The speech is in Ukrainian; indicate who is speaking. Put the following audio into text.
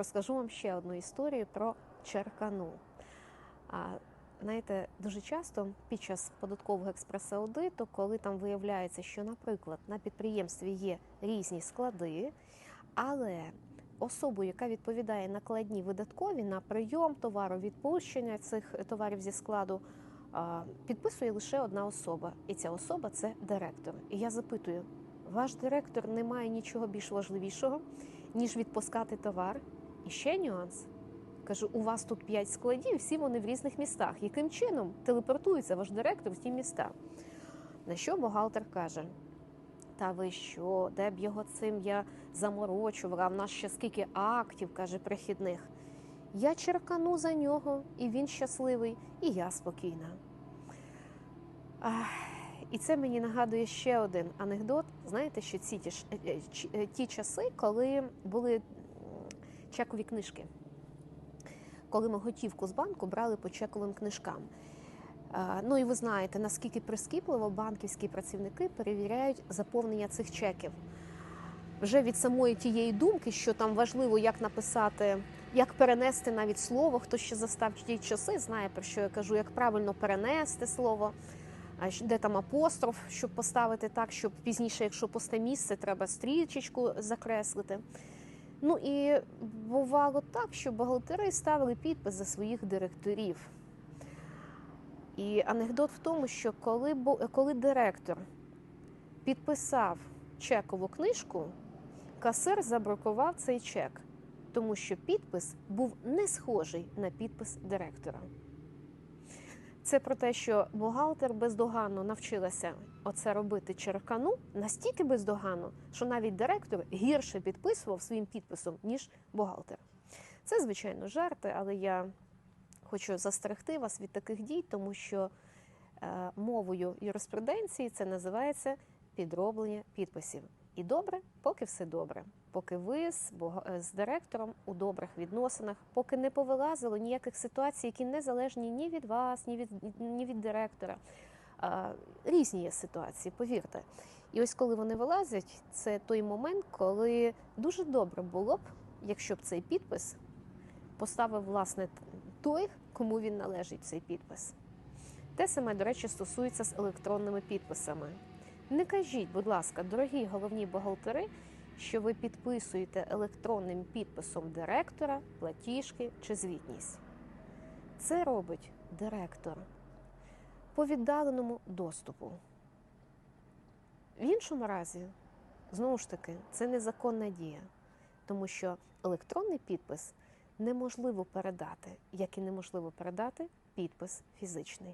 Speaker 1: Розкажу вам ще одну історію про черкану. Знаєте, дуже часто під час податкового експрес-аудиту, коли там виявляється, що, наприклад, на підприємстві є різні склади, але особу, яка відповідає накладні видаткові на прийом товару, відпущення цих товарів зі складу, підписує лише одна особа, і ця особа це директор. І я запитую: ваш директор не має нічого більш важливішого, ніж відпускати товар? Ще нюанс. Кажу, у вас тут п'ять складів, всі вони в різних містах. Яким чином телепортується ваш директор в ті міста? На що бухгалтер каже: Та ви що, де б його цим я заморочувала? В нас ще скільки актів, каже прихідних. Я черкану за нього, і він щасливий, і я спокійна. Ах, і це мені нагадує ще один анекдот. Знаєте, що ці ті, е, е, е, ті часи, коли були чекові книжки, коли ми готівку з банку брали по чековим книжкам. Е, Ну і ви знаєте, наскільки прискіпливо банківські працівники перевіряють заповнення цих чеків. Вже від самої тієї думки, що там важливо, як написати, як перенести навіть слово. Хто ще застав ті часи, знає про що я кажу, як правильно перенести слово, де там апостроф, щоб поставити так, щоб пізніше, якщо пусте місце, треба стрічечку закреслити. Ну і бувало так, що бухгалтери ставили підпис за своїх директорів. І анекдот в тому, що коли, коли директор підписав чекову книжку, касир забракував цей чек, тому що підпис був не схожий на підпис директора. Це про те, що бухгалтер бездоганно навчилася оце робити черкану настільки бездоганно, що навіть директор гірше підписував своїм підписом, ніж бухгалтер. Це, звичайно, жарти, але я хочу застерегти вас від таких дій, тому що е, мовою юриспруденції це називається підроблення підписів. І добре, поки все добре, поки ви з, е, з директором у добрих відносинах, поки не повилазило ніяких ситуацій, які не залежні ні від вас, ні від, ні від директора. А, різні є ситуації, повірте. І ось коли вони вилазять, це той момент, коли дуже добре було б, якщо б цей підпис поставив власне той, кому він належить цей підпис. Те саме, до речі, стосується з електронними підписами. Не кажіть, будь ласка, дорогі головні бухгалтери, що ви підписуєте електронним підписом директора, платіжки чи звітність. Це робить директор по віддаленому доступу. В іншому разі, знову ж таки, це незаконна дія, тому що електронний підпис неможливо передати, як і неможливо передати підпис фізичний.